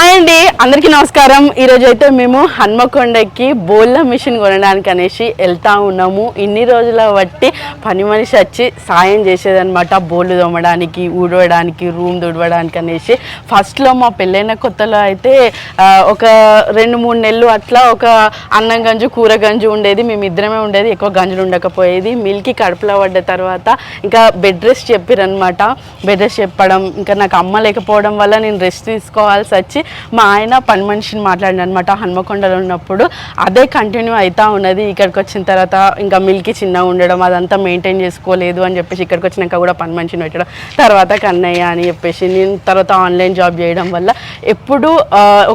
I అండి అందరికీ నమస్కారం. ఈరోజు అయితే మేము హన్మకొండకి బోళ్ళ మిషన్ కొనడానికి అనేసి వెళ్తా ఉన్నాము. ఇన్ని రోజుల బట్టి పని మనిషి వచ్చి సాయం చేసేదనమాట బోళ్ళు తోమడానికి ఊడవడానికి రూమ్ తుడవడానికి అనేసి. ఫస్ట్లో మా పెళ్ళైన కొత్తలో అయితే ఒక రెండు మూడు నెలలు అట్లా ఒక అన్నం గంజు కూర గంజు ఉండేది. మేము ఇద్దరమే ఉండేది ఎక్కువ గంజులు ఉండకపోయేది. మిల్కి కడుపులో పడ్డ తర్వాత ఇంకా బెడ్ రెస్ట్ చెప్పిరనమాట బెడ్ రెస్ట్ చెప్పడం ఇంకా నాకు అమ్మ లేకపోవడం వల్ల నేను రెస్ట్ తీసుకోవాల్సి వచ్చి మా ఆయన పని మనిషిని మాట్లాడిన అనమాట హన్మకొండలో ఉన్నప్పుడు అదే కంటిన్యూ అవుతా ఉన్నది. ఇక్కడికి వచ్చిన తర్వాత ఇంకా మిల్కి చిన్న ఉండడం అదంతా మెయింటైన్ చేసుకోలేదు అని చెప్పేసి ఇక్కడికి వచ్చినాక కూడా పని మనిషిని పెట్టడం. తర్వాత కన్నయ్య అని చెప్పేసి నేను తర్వాత ఆన్లైన్ జాబ్ చేయడం వల్ల ఎప్పుడు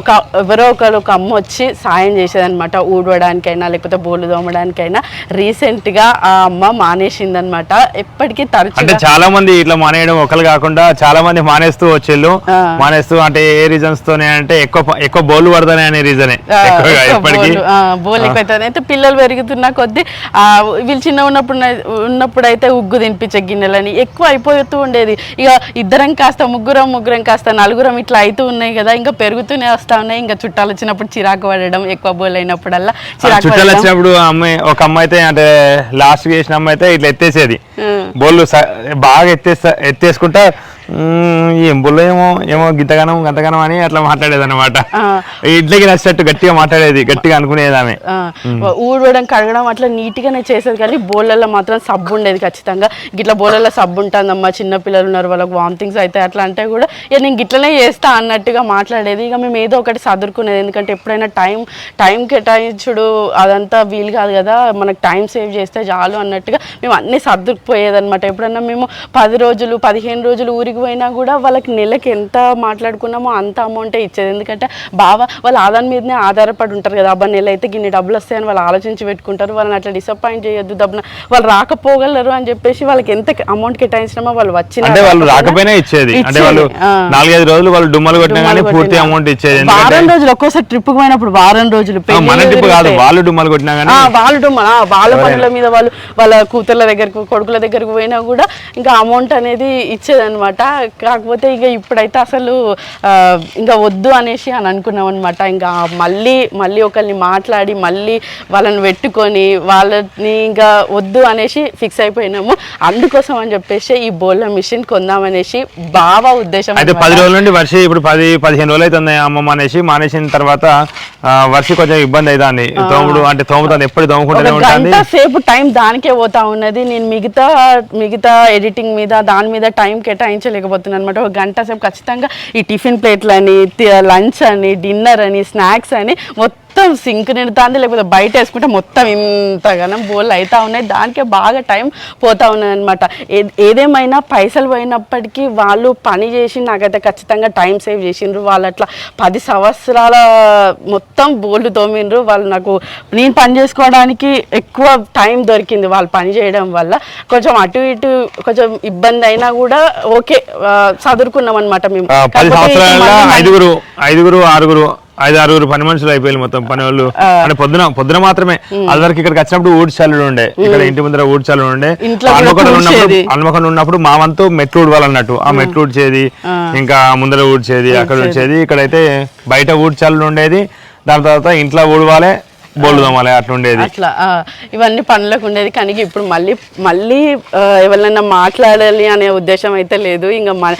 ఒక ఎవరో ఒకరు ఒక అమ్మ వచ్చి సాయం చేసేదన్నమాట ఊడవడానికైనా లేకపోతే బోళ్ళు తోమడానికైనా. రీసెంట్గా ఆ అమ్మ మానేసిందనమాట. ఎప్పటికీ అంటే తరచుగా చాలా మంది ఇట్లా మానేయడం ఒకరు కాకుండా చాలా మంది మానేస్తూ వచ్చేళ్ళు. మానేస్తూ అంటే ఏ రీజన్స్ తోనే అంటే ఎక్కువ ఎక్కువ బోల్డ్ పడతానే అనే రీజనే. ఎక్కువ బోలు, బోలు ఎక్కువైతుంది అయితే పిల్లలు పెరుగుతున్న కొద్దీ ఆ, వీళ్ళు చిన్న ఉన్నప్పుడు ఉన్నప్పుడు అయితే ఉగ్గు తినిపించే గిన్నెలని ఎక్కువ అయిపోతూ ఉండేది. ఇక ఇద్దరం కాస్త ముగ్గురం ముగ్గురం కాస్త నలుగురం ఇట్లా అవుతూ ఉన్నాయి కదా ఇంకా పెరుగుతూనే వస్తా ఉన్నాయి. ఇంకా చుట్టాలు వచ్చినప్పుడు చిరాకు పడడం ఎక్కువ బోలు అయినప్పుడల్లా చిరాకు చుట్టాలు వచ్చినప్పుడు అమ్మాయి ఒక అమ్మాయి అయితే అంటే లాస్ట్ చేసిన అమ్మాయి అయితే ఇట్లా ఎత్తేసేది. బోళ్ళు స- బాగా ఎత్తేస్తా ఎత్తేసుకుంటా "ఉమ్, ఏం బొల్లు ఏమో ఏమో గింతగానం గంతగానం అని అట్లా మాట్లాడేది అనమాట. ఇట్లకి నచ్చినట్టు గట్టిగా మాట్లాడేది గట్టిగా అనుకునేది ఆమె ఊడవడం కడగడం అట్లా నీట్గానే చేసేది కానీ బోళ్ళల్లో మాత్రం సబ్బు ఉండేది ఖచ్చితంగా. గిట్ల బోళ్ళల్లో సబ్బు ఉంటుందమ్మా చిన్న పిల్లలు ఉన్నారు వాళ్ళకి వామిటింగ్స్ అయితే అట్లా అంటే కూడా ఇక నేను గిట్లనే చేస్తా అన్నట్టుగా మాట్లాడేది. ఇక మేము ఏదో ఒకటి సదురుకునేది ఎందుకంటే ఎప్పుడైనా టైం టైం కేటాయించుడు అదంతా వీలు కాదు కదా మనకు టైం సేవ్ చేస్తే చాలు అన్నట్టుగా మేము అన్నీ సర్దుకుపోయేది అనమాట ఎప్పుడన్నా మేము పది రోజులు పదిహేను రోజులు ఊరికి పోయినా కూడా వాళ్ళకి నెలకి ఎంత మాట్లాడుకున్నామో అంత అమౌంటే ఇచ్చేది. ఎందుకంటే బావ వాళ్ళ ఆదాయం మీదనే ఆధారపడి ఉంటారు కదా. అబ్బా నెల అయితే గిన్ని డబ్బులు వస్తాయని వాళ్ళు ఆలోచించి పెట్టుకుంటారు. వాళ్ళని అట్లా డిసప్పాయింట్ చేయొద్దు దబ్బున వాళ్ళు రాకపోగలరు అని చెప్పేసి వాళ్ళకి ఎంత అమౌంట్ కేటాయించినామో వాళ్ళు వచ్చిన అంటే వాళ్ళు రాకపోయినా ఇచ్చేది. అంటే వాళ్ళు. నాలుగైదు రోజులు వాళ్ళు డుమ్మలు కొట్టినా కానీ డుమ్మాలు పూర్తి. అమౌంట్ ఇచ్చేది. వారం రోజులు ఒక్కోసారి ట్రిప్ పోయినప్పుడు వారం రోజులు మన టిప్పు కాదు. వాళ్ళు డుమ్మలు కొట్టినా కానీ వాళ్ళు డుమ్మ- ఆ, వాళ్ళ పనుల మీద వాళ్ళు వాళ్ళ కూతుర్ల దగ్గరకు కొడుకుల దగ్గరకు పోయినా కూడా ఇంకా అమౌంట్ అనేది ఇచ్చేదన్నమాట. కాకపోతే ఇక ఇప్పుడైతే అసలు ఇంకా వద్దు అనేసి అని అనుకున్నాం అనమాట ఇంకా మళ్ళీ మళ్ళీ ఒకరిని మాట్లాడి మళ్ళీ వాళ్ళని పెట్టుకొని వాళ్ళని ఇంకా వద్దు అనేసి ఫిక్స్ అయిపోయినాము. అందుకోసం అని చెప్పేసి ఈ బోళ్ళ మిషన్ కొందామనేసి బావ ఉద్దేశం అయితే. పది రోజుల నుండి వర్ష ఇప్పుడు పది పదిహేను రోజులు అవుతుంది అమ్మమ్మ అనేసి మానేసిన తర్వాత వర్ష కొంచెం ఇబ్బంది అవుతుంది తోముడు అంటే తోముతుంది ఎప్పుడు తోముకుంటూనే ఉంటుంది. సేపు టైం దానికే పోతా ఉన్నది. నేను మిగతా మిగతా ఎడిటింగ్ మీద దాని మీద టైం కేటాయించలేకపోతున్నాను అనమాట ఒక గంట సేపు ఖచ్చితంగా ఈ టిఫిన్ ప్లేట్లని లంచ్ అని డిన్నర్ అని స్నాక్స్ అని మొత్తం సింక్ నిండుతుంది లేకపోతే బయట వేసుకుంటే మొత్తం ఇంతగానం బోల్ అవుతా ఉన్నాయి. దానికే బాగా టైం పోతా ఉన్నది అనమాట ఏదేమైనా పైసలు పోయినప్పటికీ వాళ్ళు పని చేసి నాకైతే ఖచ్చితంగా టైం సేవ్ చేసిండ్రు. వాళ్ళు అట్లా పది సంవత్సరాల మొత్తం బోల్డ్ తోమిండ్రు. వాళ్ళు నాకు నేను పని చేసుకోవడానికి ఎక్కువ టైం దొరికింది వాళ్ళు పని చేయడం వల్ల. కొంచెం అటు ఇటు కొంచెం ఇబ్బంది అయినా కూడా ఓకే చదువుకున్నాం అనమాట మేము. ఐదుగురు ఐదుగురు ఆరుగురు ఐదు ఆరుగురు పని మనుషులు అయిపోయారు మొత్తం పని వాళ్ళు అంటే పొద్దున పొద్దున మాత్రమే. అందరికి ఇక్కడికి వచ్చినప్పుడు ఊడ్చాలు ఉండే. ఇక్కడ ఇంటి ముందర ఊడ్చాలు ఉండే. హన్మకొండ ఉన్నప్పుడు. హన్మకొండ ఉన్నప్పుడు మా వంతు మెట్లు ఊడవాలన్నట్టు. ఆ మెట్లు ఊడ్చేది ఇంకా ముందర ఊడ్చేది అక్కడ ఊడ్చేది. ఇక్కడైతే బయట ఊడ్చాలు ఉండేది. దాని తర్వాత ఇంట్లో ఊడవాలి. బోల్డు అట్లా ఉండేది. అట్లా ఆ, ఇవన్నీ పనులకు ఉండేది. కానీ ఇప్పుడు మళ్ళీ మళ్ళీ ఎవరైనా మాట్లాడాలి అనే ఉద్దేశం అయితే లేదు. ఇంకా మన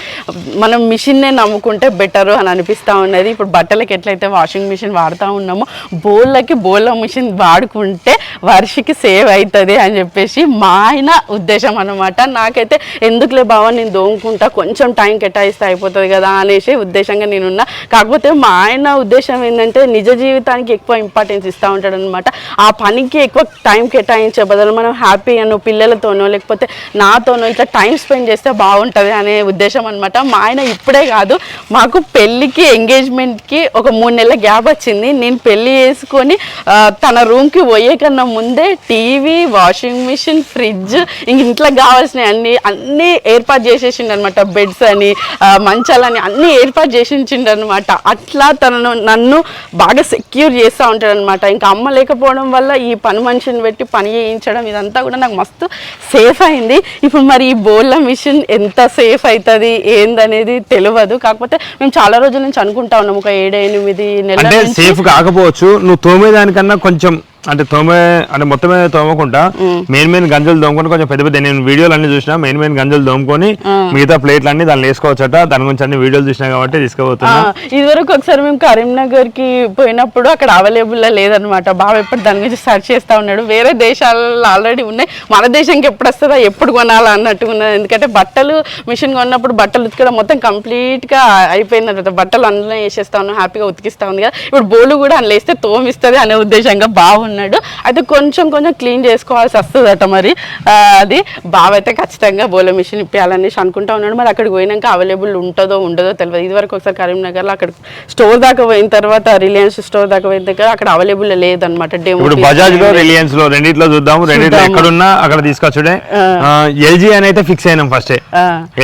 మనం మిషన్నే నమ్ముకుంటే బెటరు అని అనిపిస్తూ ఉన్నది. ఇప్పుడు బట్టలకి ఎట్లయితే వాషింగ్ మిషన్ వాడుతూ ఉన్నామో బోళ్ళకి బోళ్ళ మిషన్ వాడుకుంటే వర్షకి సేవ్ అవుతుంది అని చెప్పేసి మా ఆయన ఉద్దేశం అనమాట నాకైతే ఎందుకులే బావ నేను దోముకుంటా కొంచెం టైం కేటాయిస్తే అయిపోతుంది కదా అనేసి ఉద్దేశంగా నేనున్నా. కాకపోతే మా ఆయన ఉద్దేశం ఏంటంటే నిజ జీవితానికి ఎక్కువ ఇంపార్టెన్స్ ఇస్తూ ఉంటాడు అనమాట ఆ పనికి ఎక్కువ టైం కేటాయించే బదులు మనం హ్యాపీ అను పిల్లలతోనో లేకపోతే నాతోనో ఇట్లా టైం స్పెండ్ చేస్తే బాగుంటుంది అనే ఉద్దేశం అనమాట మా ఆయన ఇప్పుడే కాదు మాకు పెళ్ళికి ఎంగేజ్మెంట్కి ఒక మూడు నెలల గ్యాప్ వచ్చింది. నేను పెళ్ళి చేసుకొని తన రూమ్కి పోయే కన్నా ముందే టీవీ వాషింగ్ మిషన్ ఫ్రిడ్జ్ ఇంక ఇంట్లో కావాల్సిన అన్ని అన్ని ఏర్పాటు చేసేసిండు అనమాట బెడ్స్ అని మంచాలని అన్ని ఏర్పాటు చేసించిండు అనమాట అట్లా తనను నన్ను బాగా సెక్యూర్ చేస్తూ ఉంటాడు అనమాట ఇంకా అమ్మ లేకపోవడం వల్ల ఈ పని మనిషిని పెట్టి పని చేయించడం ఇదంతా కూడా నాకు మస్తు సేఫ్ అయింది. ఇప్పుడు మరి ఈ బోళ్ళ మిషన్ ఎంత సేఫ్ అవుతుంది ఏందనేది తెలియదు కాకపోతే మేము చాలా రోజుల నుంచి అనుకుంటా ఉన్నాం ఒక ఏడు ఎనిమిది నెలల సేఫ్ కాకపోవచ్చు నువ్వు తోమేదానికన్నా కొంచెం అంటే తోమే అంటే మొత్తమే తోమకుండా మెయిన్ మెయిన్ గంజలు తోముకొని కొంచెం పెద్ద పెద్ద నేను వీడియోలు అన్ని చూసినా మెయిన్ మెయిన్ గంజలు తోముకొని మిగతా ప్లేట్లు అన్ని దాన్ని వేసుకోవచ్చట. దాని గురించి అన్ని వీడియోలు చూసినా కాబట్టి తీసుకుపోతున్నా. ఆ, ఇదివరకు ఒకసారి మేము కరీంనగర్కి పోయినప్పుడు అక్కడ అవైలబుల్ లేదనమాట బాబు ఎప్పుడు దాని గురించి సెర్చ్ చేస్తా ఉన్నాడు. వేరే దేశాలలో ఆల్రెడీ ఉన్నాయి. మన దేశంకి ఎప్పుడు వస్తుందా ఎప్పుడు కొనాలా అన్నట్టు ఉన్నది. ఎందుకంటే బట్టలు మిషన్ కొన్నప్పుడు బట్టలు ఉతకడం మొత్తం కంప్లీట్గా అయిపోయిందన్నమాట బట్టలు అందులో వేసేస్తా ఉన్నాం హ్యాపీగా ఉతికిస్తా ఉంది కదా. ఇప్పుడు బోలు కూడా అందులో వేస్తే తోమిస్తుంది అనే ఉద్దేశంగా బాగున్నాడు అయితే కొంచెం కొంచెం క్లీన్ చేసుకోవాల్సి వస్తుందట మరి. అది బావ అయితే ఖచ్చితంగా బోల మిషన్ ఇప్పించాలనేసి అనుకుంటా ఉన్నాడు. మరి అక్కడికి పోయినాక అవైలబుల్ ఉంటుందో ఉండదో తెలియదు ఇదివరకు ఒకసారి కరీంనగర్లో అక్కడ స్టోర్ దాకా పోయిన తర్వాత రిలయన్స్ స్టోర్ దాకా పోయిన దగ్గర అక్కడ అవైలబుల్ లేదన్నమాట డెమో బజాజ్లో రిలయన్స్లో రెండిట్లో చూద్దాము రెండిట్లో ఎక్కడున్నా అక్కడ తీసుకొచ్చుడే. ఎల్జీ అని అయితే ఫిక్స్ అయినాం ఫస్టే.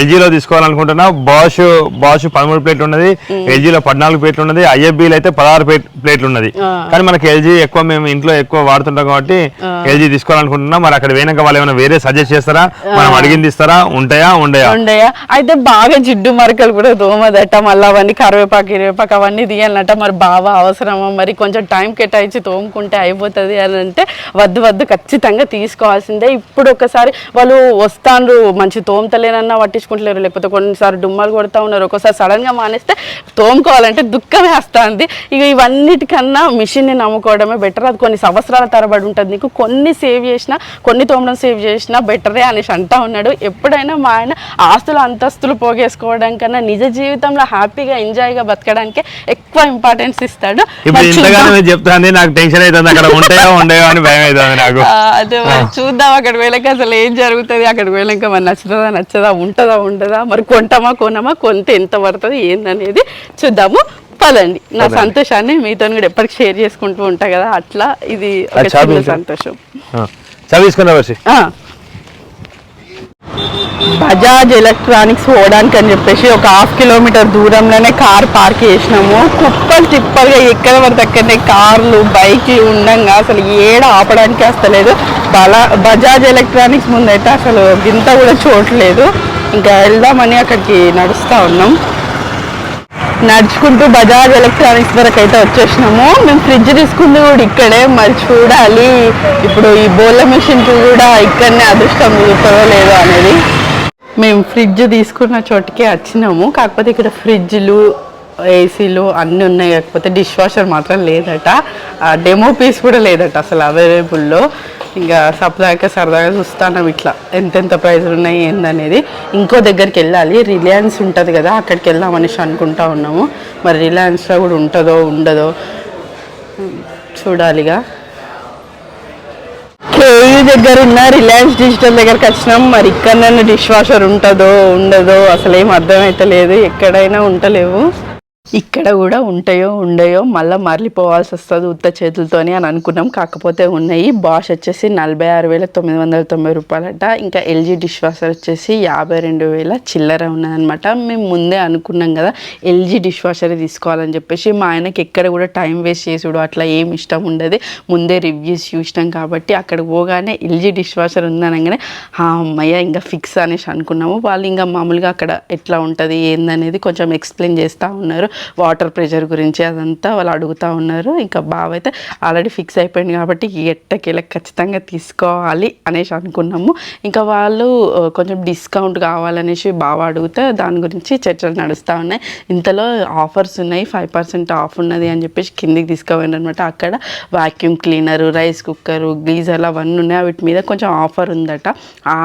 LG లో తీసుకోవాలనుకుంటున్నా. బాష్ బాష్ పదమూడు ప్లేట్లు ఉన్నది. LG లో పద్నాలుగు ప్లేట్లు ఉన్నది. ఐఎఫ్బి అయితే పదహారు ప్లేట్- ప్లేట్లు ఉన్నది. కానీ మనకి ఎల్జీ ఎక్కువ మేము ఇంట్లో ఎక్కువ వాడుతుంటాం కాబట్టి ఎల్జీ తీసుకోవాలనుకుంటున్నా. మరి అక్కడ పోయినాక వాళ్ళు ఏమైనా వేరే సజెస్ట్ చేస్తారా? మనం అడిగింది ఇస్తారా? ఉంటాయా? ఉండయా? ఉండయా? అయితే బాగా జిడ్డు మరకలు కూడా దోమదట. మళ్ళీ అవన్నీ కరివేపాకు ఇరివేపాకు అవన్నీ తీయాలన్నట. మరి బాగా అవసరమా? మరి కొంచెం టైం కేటాయించి తోముకుంటే అయిపోతుంది అని అంటే వద్దు వద్దు. ఖచ్చితంగా తీసుకోవాల్సిందే. ఇప్పుడు ఒకసారి వాళ్ళు వస్తాను మంచి తోముతలేనన్నా పట్టించుకుంటలేరు. లేకపోతే కొన్నిసార్లు డుమ్మాలు కొడతా ఉన్నారు. ఒక్కోసారి సడన్గా మానేస్తే తోముకోవాలంటే దుఃఖమే వస్తుంది. ఇక ఇవన్నిటికన్నా మిషన్ని నమ్ముకోవడమే బెటర్ అది కొన్ని సంవత్సరాల తరబడి ఉంటుంది. నీకు కొన్ని సేవ్ చేసినా కొన్ని తోమడం సేవ్ చేసినా బెటరే అనేసి అంటా ఉన్నాడు. ఎప్పుడైనా మా ఆయన ఆస్తులు అంతస్తులు పోగేసుకోవడం కన్నా నిజ జీవితంలో హ్యాపీగా ఎంజాయ్గా బతకడానికే ఎక్కువ ఇంపార్టెన్స్ ఇస్తాడు. చెప్తాంది నాకు టెన్షన్ అవుతుంది. అక్కడ ఉంటాయా ఉండయో అని భయం అవుతుంది నాకు. ఆ, అదే మరి చూద్దాం. అక్కడ వెళ్ళక అసలు ఏం జరుగుతుంది? అక్కడికి వెళ్ళాక మరి నచ్చుతుందా నచ్చదా ఉంటుందా ఉండదా? మరి కొంటామా కొనమా కొంత ఎంత పడుతుంది ఏందనేది చూద్దాము. పదండి నా సంతోషాన్ని మీతో కూడా ఎప్పటికి షేర్ చేసుకుంటూ ఉంటా కదా. అట్లా ఇది ఒక చిన్న. సంతోషం. బజాజ్ ఎలక్ట్రానిక్స్ పోవడానికి అని చెప్పేసి ఒక హాఫ్ కిలోమీటర్ దూరంలోనే కార్ పార్క్ చేసినాము. కుప్పలు తిప్పలుగా ఎక్కడ పడితే అక్కడనే కార్లు బైక్లు ఉండంగా అసలు ఏడ ఆపడానికి వస్తలేదు బలా బజాజ్ ఎలక్ట్రానిక్స్ ముందైతే అసలు గింత కూడా చూడలేదు ఇంకా వెళ్దామని అక్కడికి నడుస్తూ ఉన్నాం. నడుచుకుంటూ బజాజ్ ఎలక్ట్రానిక్స్ వరకు అయితే వచ్చేసినాము. మేము ఫ్రిడ్జ్ తీసుకుంది కూడా ఇక్కడే మరి చూడాలి. ఇప్పుడు ఈ బోల మిషన్కి కూడా ఇక్కడనే అదృష్టం కుదురుతుందో లేదో అనేది. మేము ఫ్రిడ్జ్ తీసుకున్న చోటుకే వచ్చినాము. కాకపోతే ఇక్కడ ఫ్రిడ్జ్లు ఏసీలు అన్నీ ఉన్నాయి. కాకపోతే డిష్ వాషర్ మాత్రం లేదట. డెమో పీస్ కూడా లేదట అసలు అవైలబుల్లో ఇంకా సరదాగా సరదాగా చూస్తాను ఇట్లా. ఎంతెంత ప్రైజులు ఉన్నాయి ఏందనేది. ఇంకో దగ్గరికి వెళ్ళాలి. రిలయన్స్ ఉంటుంది కదా అక్కడికి వెళ్దాం అనేసి అనుకుంటా ఉన్నాము. మరి రిలయన్స్లో కూడా ఉంటుందో ఉండదో చూడాలిగా. కేయూ దగ్గర ఉన్న రిలయన్స్ డిజిటల్ దగ్గరకు వచ్చినాం. మరి ఇక్కడ డిష్ వాషర్ ఉంటుందో ఉండదో అసలు ఏం అర్థమైతే లేదు ఎక్కడైనా ఉంటలేవు ఇక్కడ కూడా ఉంటాయో ఉండయో మళ్ళీ మరలిపోవాల్సి వస్తుంది ఉత్త చేతులతోని అని అనుకున్నాం. కాకపోతే ఉన్నాయి. బాష్ వచ్చేసి నలభై ఆరు వేల తొమ్మిది వందల తొంభై రూపాయలట. ఇంకా ఎల్జీ డిష్ వాషర్ వచ్చేసి యాభై రెండు వేల చిల్లర ఉన్నదనమాట మేము ముందే అనుకున్నాం కదా ఎల్జీ డిష్ వాషర్ తీసుకోవాలని చెప్పేసి. మా ఆయనకి ఎక్కడ కూడా టైం వేస్ట్ చేసుడు అట్లా ఏం ఇష్టం ఉండదు. ముందే రివ్యూస్ చూసినాం కాబట్టి అక్కడ పోగానే ఎల్జీ డిష్ వాషర్ ఉందనగానే హా అమ్మయ్య ఇంకా ఫిక్స్ అనేసి అనుకున్నాము. వాళ్ళు ఇంకా మామూలుగా అక్కడ ఎట్లా ఉంటుంది ఏందనేది కొంచెం ఎక్స్ప్లెయిన్ చేస్తూ ఉన్నారు. వాటర్ ప్రెషర్ గురించి అదంతా వాళ్ళు అడుగుతూ ఉన్నారు. ఇంకా బావ అయితే ఆల్రెడీ ఫిక్స్ అయిపోయింది కాబట్టి ఎట్టకేళ్ళకి ఖచ్చితంగా తీసుకోవాలి అనేసి అనుకున్నాము. ఇంకా వాళ్ళు కొంచెం డిస్కౌంట్ కావాలనేసి బాగా అడిగితే దాని గురించి చర్చలు నడుస్తూ ఉన్నాయి. ఇంతలో ఆఫర్స్ ఉన్నాయి ఫైవ్ పర్సెంట్ ఆఫ్ ఉన్నది అని చెప్పేసి కిందికి తీసుకోవాలి అనమాట అక్కడ వాక్యూమ్ క్లీనరు రైస్ కుక్కరు గీజర్లు అవన్నీ ఉన్నాయి. వీటి మీద కొంచెం ఆఫర్ ఉందట. ఆ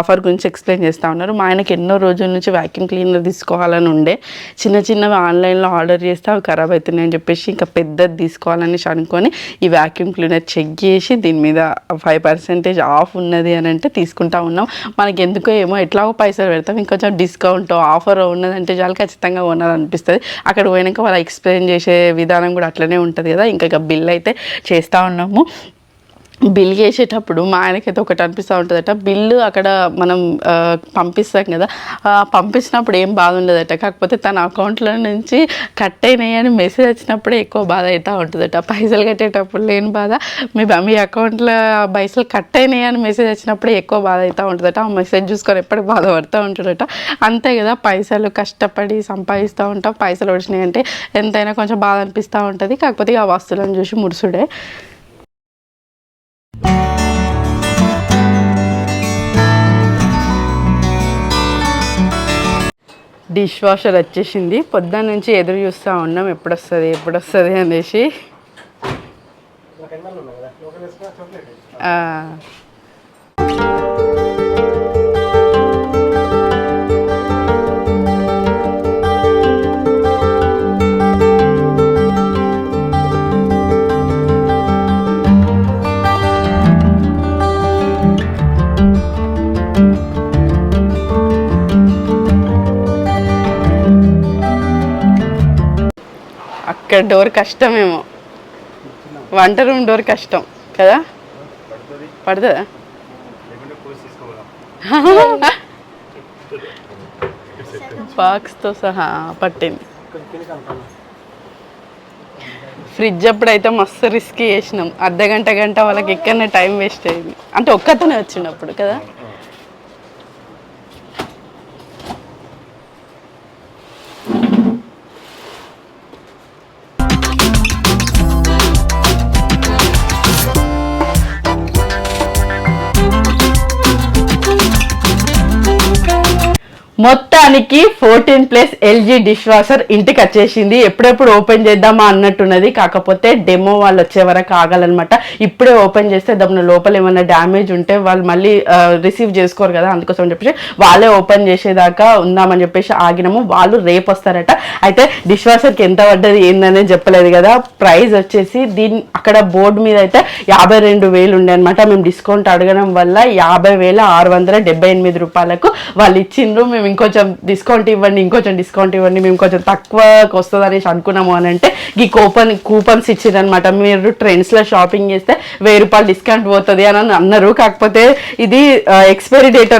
ఆఫర్ గురించి ఎక్స్ప్లెయిన్ చేస్తూ ఉన్నారు. మా ఆయనకి ఎన్నో రోజుల నుంచి వాక్యూమ్ క్లీనర్ తీసుకోవాలని ఉండే. చిన్న చిన్న ఆన్లైన్లో ఆర్డర్ చేస్తే అవి ఖరాబ్ అవుతున్నాయి అని చెప్పేసి ఇంకా పెద్దది తీసుకోవాలని అనుకొని ఈ వ్యాక్యూమ్ క్లీనర్ చెక్ చేసి దీని మీద ఫైవ్ పర్సెంటేజ్ ఆఫ్ ఉన్నది అని అంటే తీసుకుంటా ఉన్నాం. మనకి ఎందుకో ఏమో ఎట్లాగో పైసలు పెడతాం. ఇంకొంచెం డిస్కౌంట్ ఆఫర్ ఉన్నదంటే చాలా ఖచ్చితంగా ఉన్నదనిపిస్తుంది అక్కడ పోయినాక వాళ్ళు ఎక్స్ప్లెయిన్ చేసే విధానం కూడా అట్లనే ఉంటుంది కదా. ఇంకా బిల్ అయితే చేస్తూ ఉన్నాము. బిల్ చేసేటప్పుడు మా ఆయనకైతే ఒకటి అనిపిస్తూ ఉంటుందట. బిల్లు అక్కడ మనం పంపిస్తాం కదా పంపించినప్పుడు ఏం బాధ ఉండదట. కాకపోతే తన అకౌంట్లో నుంచి కట్ అయినాయి అని మెసేజ్ వచ్చినప్పుడే ఎక్కువ బాధ అవుతూ ఉంటుందట. పైసలు కట్టేటప్పుడు లేని బాధ. మీ మీ అకౌంట్లో పైసలు కట్ అయినాయి అని మెసేజ్ వచ్చినప్పుడే ఎక్కువ బాధ అవుతూ ఉంటుందట. ఆ మెసేజ్ చూసుకొని ఎప్పటికి బాధపడుతూ ఉంటుందట. అంతే కదా పైసలు కష్టపడి సంపాదిస్తూ ఉంటాం. పైసలు వచ్చినాయి అంటే ఎంతైనా కొంచెం బాధ అనిపిస్తూ ఉంటుంది. కాకపోతే ఆ వస్తువులను చూసి మురుసుడే డిష్ వాషర్ వచ్చేసింది. పొద్దున్న నుంచి ఎదురు చూస్తూ ఉన్నాం. ఎప్పుడు వస్తుంది ఎప్పుడు వస్తుంది అనేసి ఇక్కడ డోర్ కష్టమేమో. వంట రూమ్ డోర్ కష్టం కదా? పడుతుందా? బాక్స్తో సహా పట్టింది. ఫ్రిడ్జ్ అప్పుడైతే మస్తు రిస్క్ చేసినాం. అర్ధ గంట గంట వాళ్ళకి ఎక్కడనే టైం వేస్ట్ అయింది. అంటే ఒక్కతనే వచ్చినప్పుడు కదా? మొత్తానికి fourteen plus LG dishwasher ఇంటికి వచ్చేసింది. ఎప్పుడెప్పుడు ఓపెన్ చేద్దామా అన్నట్టున్నది. కాకపోతే డెమో వాళ్ళు వచ్చే వరకు ఆగాలన్నమాట. ఇప్పుడే ఓపెన్ చేస్తే దాని లోపల ఏమైనా డ్యామేజ్ ఉంటే వాళ్ళు మళ్ళీ రిసీవ్ చేసుకోరు కదా అందుకోసం అని చెప్పేసి వాళ్ళే ఓపెన్ చేసేదాకా ఉందామని చెప్పేసి ఆగినాము. వాళ్ళు రేపు వస్తారట. అయితే డిష్ వాషర్కి ఎంత పడ్డది ఏందనేది చెప్పలేదు కదా. ప్రైస్ వచ్చేసి దీని అక్కడ బోర్డు మీద అయితే యాభై రెండు వేలు ఉండే అనమాట మేము డిస్కౌంట్ అడగడం వల్ల యాభై వేల ఆరు వందల డెబ్బై ఎనిమిది రూపాయలకు వాళ్ళు ఇచ్చిండ్రు. మేము ఇంకొంచెం డిస్కౌంట్ ఇవ్వండి ఇంకొంచెం డిస్కౌంట్ ఇవ్వండి మేము కొంచెం తక్కువకి వస్తుంది అనేసి అనుకున్నాము అని అంటే ఈ కూపన్ కూపన్స్ ఇచ్చిండ్రనమాట మీరు ట్రెండ్స్లో షాపింగ్ చేస్తే వెయ్యి రూపాయలు డిస్కౌంట్ పోతుంది అని అన్నారు. కాకపోతే ఇది ఎక్స్పైరీ డేట్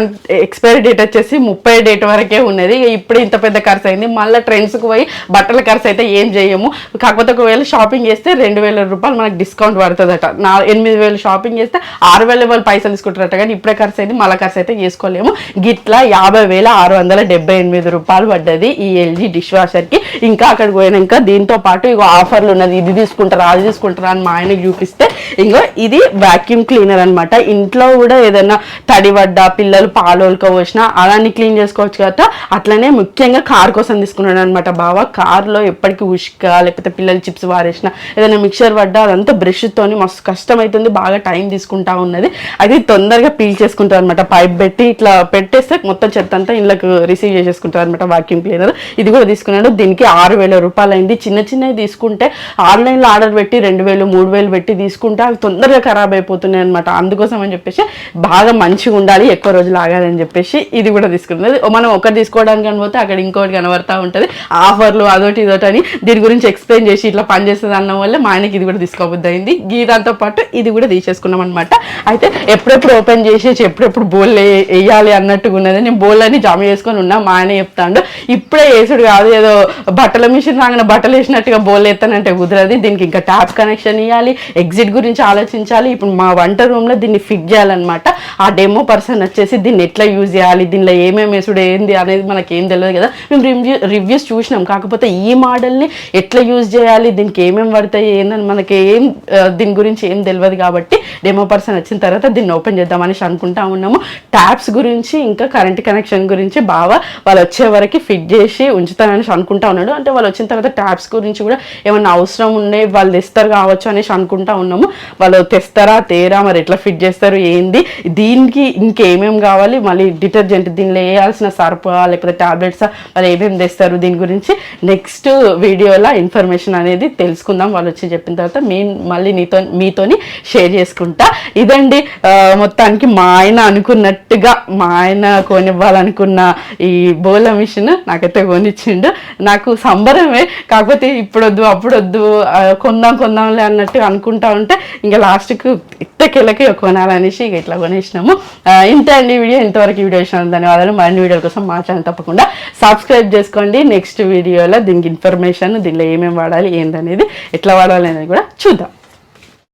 ఎక్స్పైరీ డేట్ వచ్చేసి ముప్పై డేట్ వరకే ఉన్నది. ఇప్పుడు ఇంత పెద్ద ఖర్చు అయింది. మళ్ళీ ట్రెండ్స్కి పోయి బట్టల ఖర్చు అయితే ఏం చేయము. కాకపోతే ఒకవేళ షాపింగ్ చేస్తే రెండు వేల రూపాయలు మనకు డిస్కౌంట్ పడుతుందట. నా ఎనిమిది వేలు షాపింగ్ చేస్తే ఆరు వేల వాళ్ళు పైసలు తీసుకుంటారట. కానీ ఇప్పుడే ఖర్చు అయింది. మళ్ళీ ఖర్చు అయితే చేసుకోలేము. గిట్లా యాభై వేల ఆరు వందల డెబ్బై ఎనిమిది రూపాయలు పడ్డది ఈ ఎల్జీ డిష్ వాషర్కి ఇంకా అక్కడికి పోయినాక దీంతో పాటు ఇగో ఆఫర్లు ఉన్నది ఇది తీసుకుంటారా అది తీసుకుంటారా అని మా ఆయనకి చూపిస్తే ఇంకో ఇది వాక్యూమ్ క్లీనర్ అన్నమాట. ఇంట్లో కూడా ఏదైనా తడి పడ్డా పిల్లలు పాలోలుకో వచ్చినా అలాన్ని క్లీన్ చేసుకోవచ్చు కదా. అట్లనే ముఖ్యంగా కార్ కోసం తీసుకున్నాడు అనమాట బావ. కార్లో ఎప్పటికీ ఉష్క లేకపోతే పిల్లలు చిప్స్ వారేసిన ఏదైనా మిక్సర్ పడ్డా అదంతా బ్రష్ తోని మస్తు కష్టం అవుతుంది బాగా టైం తీసుకుంటా ఉన్నది. అది తొందరగా పీల్ చేసుకుంటారు అనమాట పైప్ పెట్టి ఇట్లా పెట్టేస్తే మొత్తం చెత్త అంతా ఇళ్ళకి రిసీవ్ చేసేసుకుంటారు అనమాట వాక్యూమ్ క్లీనర్ ఇది కూడా తీసుకున్నాడు. దీనికి ఆరు వేల రూపాయలు అయింది చిన్న చిన్నవి తీసుకుంటే ఆన్లైన్లో ఆర్డర్ పెట్టి రెండు వేలు మూడు వేలు పెట్టి తీసుకుంటే అవి తొందరగా ఖరాబ్ అయిపోతున్నాయి అనమాట అందుకోసం అని చెప్పేసి బాగా మంచిగా ఉండాలి ఎక్కువ రోజులు ఆగాలని చెప్పేసి ఇది కూడా తీసుకున్నది మనం ఒకటి తీసుకోవడానికి పోతే అక్కడ ఇంకోటి కనబడతా ఉంటుంది. ఆఫర్లు అదొకటి ఇదొకటి అని దీని గురించి ఎక్స్ప్లెయిన్ చేసి ఇట్లా పనిచేస్తుంది అన్న వల్ల మా ఆయనకి ఇది కూడా తీసుకోబుద్ది అయింది గీ దాంతో పాటు ఇది కూడా తీసేసుకున్నాం అనమాట అయితే ఎప్పుడెప్పుడు ఓపెన్ చేసేసి ఎప్పుడెప్పుడు బోల్ వేయాలి అన్నట్టుగా ఉన్నది నేను బోల్ అని జమ వేసుకొని ఉన్నా మా ఆయన చెప్తాడు. ఇప్పుడే వేసుడు కాదు ఏదో బట్టల మిషన్ రాగానే బట్టలు వేసినట్టుగా బోలేస్తానంటే ఎత్తానంటే కుదరదు. దీనికి ఇంకా ట్యాప్ కనెక్షన్ ఇవ్వాలి ఎగ్జిట్ గురించి ఆలోచించాలి. ఇప్పుడు మా వంట రూమ్లో దీన్ని ఫిట్ చేయాలన్నమాట. ఆ డెమో పర్సన్ వచ్చేసి దీన్ని ఎట్లా యూజ్ చేయాలి దీనిలో ఏమేమి వేసుడు ఏంది అనేది మనకి ఏం తెలియదు కదా. మేము రివ్యూ రివ్యూస్ చూసినాం. కాకపోతే ఈ మోడల్ని ఎట్లా యూజ్ చేయాలి దీనికి ఏమేమి పడతాయి ఏందని మనకి ఏం దీని గురించి ఏం తెలియదు కాబట్టి డెమో పర్సన్ వచ్చిన తర్వాత దీన్ని ఓపెన్ చేద్దామనేసి అనుకుంటా ఉన్నాము. ట్యాప్స్ గురించి ఇంకా కరెంట్ కనెక్షన్ గురించి బాగా వాళ్ళు వచ్చే వరకు ఫిట్ చేసి ఉంచుతానని అనుకుంటా ఉన్నాడు. అంటే వాళ్ళు వచ్చిన తర్వాత ట్యాబ్స్ గురించి కూడా ఏమైనా అవసరం ఉన్నాయి వాళ్ళు తెస్తారు కావచ్చు అనేసి అనుకుంటా ఉన్నాము. వాళ్ళు తెస్తారా తేరా మరి ఎట్లా ఫిట్ చేస్తారు ఏంది? దీనికి ఇంకేమేమి కావాలి? మళ్ళీ డిటర్జెంట్ దీనిలో వేయాల్సిన సర్ప లేకపోతే టాబ్లెట్స్ వాళ్ళు ఏమేమి తెస్తారు? దీని గురించి నెక్స్ట్ వీడియోలో ఇన్ఫర్మేషన్ అనేది తెలుసుకుందాం. వాళ్ళు వచ్చి చెప్పిన తర్వాత మీ మళ్ళీ నీతో మీతోని షేర్ చేసుకుంటా. ఇదండి మొత్తానికి మా ఆయన అనుకున్నట్టుగా మా ఆయన కొనివ్వాలనుకున్న ఈ బోల మిషన్ నాకైతే కొనిచ్చిండు. నాకు సంబరమే. కాకపోతే ఇప్పుడు వద్దు అప్పుడు వద్దు కొందాం కొందాంలే అన్నట్టు అనుకుంటా ఉంటే ఇంకా లాస్ట్కు ఎట్టకెళ్ళకి కొనాలనేసి ఇక ఇట్లా కొనేసినాము. ఇంత అండి వీడియో. ఇంతవరకు వీడియో ఇచ్చిన ధన్యవాదాలు. మరిన్ని వీడియోల కోసం మా ఛానల్ తప్పకుండా సబ్స్క్రైబ్ చేసుకోండి. నెక్స్ట్ వీడియోలో దీనికి ఇన్ఫర్మేషన్ దీనిలో ఏమేమి వాడాలి ఏందనేది ఎట్లా వాడాలి అనేది కూడా చూద్దాం.